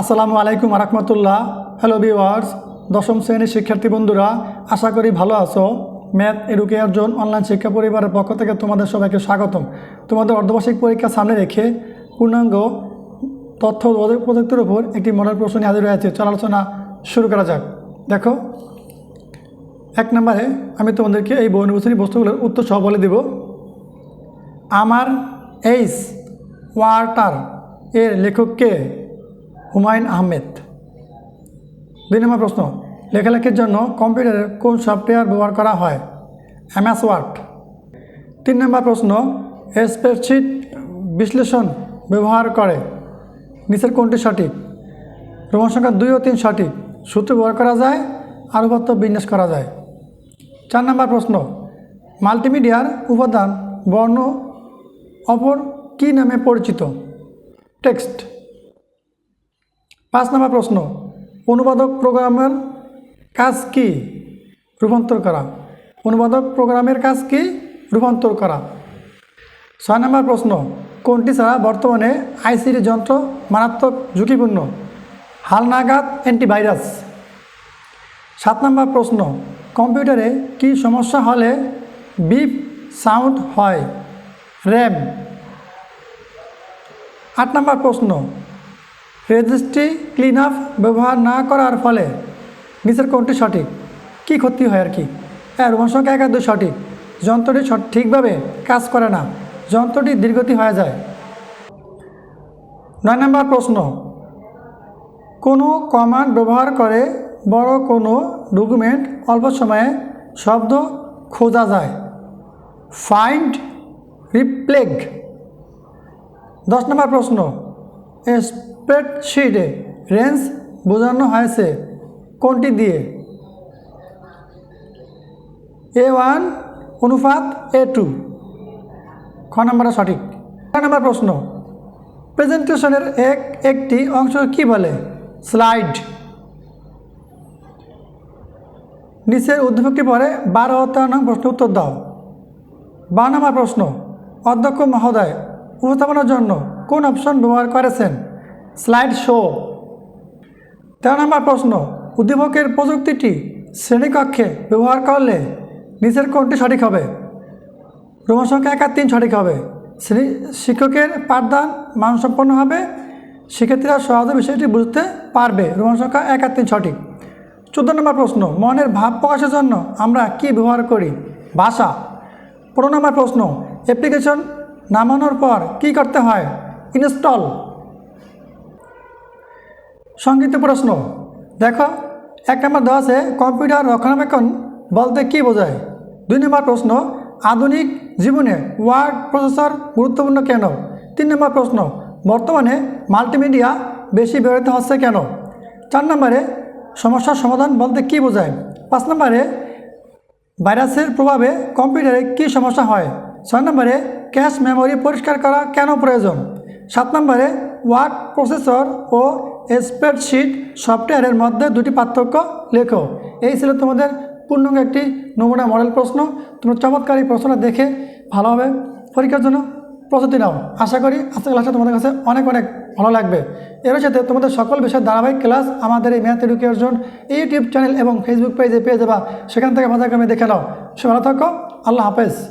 আসসালামু আলাইকুম রহমতুল্লাহ hello viewers দশম শ্রেণির শিক্ষার্থী বন্ধুরা, আশা করি ভালো আছো। ম্যাথ এডুকেয়ার জোন অনলাইন শিক্ষা পরিবারের পক্ষ থেকে তোমাদের সবাইকে স্বাগতম। তোমাদের অর্ধবার্ষিক পরীক্ষা সামনে রেখে পূর্ণাঙ্গ তথ্য প্রযুক্তির উপর একটি মডেল প্রশ্ন নিয়ে হাজির হয়েছে। চল আলোচনা শুরু করা যাক। দেখো, এক নম্বরে আমি তোমাদেরকে এই বর্ণবচনী বস্তুগুলোর উত্তর সহ বলে দেব। আমার এইস ওয়ার্টার এর লেখককে হুমায়ুন আহমেদ। দুই নম্বর প্রশ্ন। লেখালেখির জন্য কম্পিউটারের কোন সফটওয়্যার ব্যবহার করা হয়? MS Word. তিন নম্বর প্রশ্ন, স্প্রেডশিট বিশ্লেষণ ব্যবহার করে। নিচের কোনটি সঠিক? রোমান সংখ্যা দুই ও তিন সঠিক। সূত্র ব্যবহার করা যায় আনুপাত্য বিন্যাস করা যায়। চার নম্বর প্রশ্ন, মাল্টিমিডিয়ার উপাদান বর্ণ অপর কী নামে পরিচিত? টেক্সট। পাঁচ নম্বর প্রশ্ন, অনুবাদক প্রোগ্রামের কাজ কি? রূপান্তর করা। অনুবাদক প্রোগ্রামের কাজ কি? রূপান্তর করা। ছয় নম্বর প্রশ্ন, কোনটি ছাড়া বর্তমানে আইসিডি যন্ত্র মারাত্মক ঝুঁকিপূর্ণ? হালনাগাদ অ্যান্টিভাইরাস। সাত নম্বর প্রশ্ন, কম্পিউটারে কি সমস্যা হলে বিপ সাউন্ড হয়? র্যাম। আট নম্বর প্রশ্ন রেজিস্ট্রি ক্লিন আপ ব্যবহার না করার ফলে নিচের কোনটি সঠিক? কি ক্ষতি হয় আর কি? হ্যাঁ রোমান সংখ্যা এক আর সঠিক। যন্ত্রটি ঠিকভাবে কাজ করে না। যন্ত্রটি দীর্ঘতি হয়ে যায়। নয় নম্বর প্রশ্ন। কোনো কমান্ড ব্যবহার করে বড় কোনো ডকুমেন্ট অল্প সময়ে শব্দ খোঁজা যায়। ফাইন্ড রিপ্লেগ দশ নম্বর প্রশ্ন। স্প্রেডশিটে রেঞ্জ বোঝানো হয়েছে। কোনটি দিয়ে? এ ওয়ান অনুপাত এ টু। খ নম্বরটা সঠিক। ছ নম্বর প্রশ্ন। প্রেজেন্টেশনের এক, একটি অংশ কি বলে? স্লাইড। নিচের উদ্দীপকটি পরে বারো নং প্রশ্ন উত্তর দাও। বারো নম্বর প্রশ্ন। অধ্যক্ষ মহোদয়, উপস্থাপনার জন্য কোন অপশন ব্যবহার করেছেন? Slide show. তেরো নম্বর প্রশ্ন, উদ্দীপকের প্রযুক্তিটি শ্রেণীকক্ষে ব্যবহার করলে নিচের কোনটি সঠিক হবে? রোমান সংখ্যা এক তিন সঠিক হবে। শ্রেণি, শিক্ষকের পাঠদান মানসম্পন্ন হবে। শিক্ষার্থীরা সহজে বিষয়টি বুঝতে পারবে। রোমান সংখ্যা এক আর তিন সঠিক। চোদ্দ নম্বর প্রশ্ন, মনের ভাব প্রকাশের জন্য আমরা কি ব্যবহার করি? ভাষা। পনেরো নম্বর প্রশ্ন, অ্যাপ্লিকেশন নামানোর পর কি করতে হয়? ইনস্টল। সংক্ষিপ্ত প্রশ্ন। দেখো, এক নম্বর দেওয়া আছে, কম্পিউটার রক্ষণাবেক্ষণ বলতে কি বোঝায়? দুই নম্বর প্রশ্ন, আধুনিক জীবনে ওয়ার্ড প্রসেসর গুরুত্বপূর্ণ কেন? তিন নম্বর প্রশ্ন, বর্তমানে মাল্টিমিডিয়া বেশি ব্যবহৃত হচ্ছে কেন? চার নম্বরে, সমস্যার সমাধান বলতে কি বোঝায়? পাঁচ নম্বরে, ভাইরাসের প্রভাবে কম্পিউটারে কী সমস্যা হয়? ছয় নম্বরে, ক্যাশ মেমোরি পরিষ্কার করা কেন প্রয়োজন? সাত নম্বরে ওয়ার্ড প্রসেসর ও স্প্রেডশিট সফটওয়্যারের মধ্যে দুটি পার্থক্য লেখো। এই ছিল তোমাদের পূর্ণাঙ্গ একটি নমুনা মডেল প্রশ্ন। তোমরা চমৎকার এই প্রশ্নটা দেখে ভালোভাবে পরীক্ষার জন্য প্রস্তুতি নাও। আশা করি আজকে ক্লাসটা তোমাদের কাছে অনেক অনেক ভালো লাগবে। এর সাথে তোমাদের সকল বিষয়ের ধারাবাহিক ক্লাস আমাদের এই ম্যাথ এডুকেশন ইউটিউব চ্যানেল এবং ফেসবুক পেজে পেয়ে যাবা। সেখান থেকে মজা করে দেখে নাও। সে ভালো থাকো। আল্লাহ হাফেজ।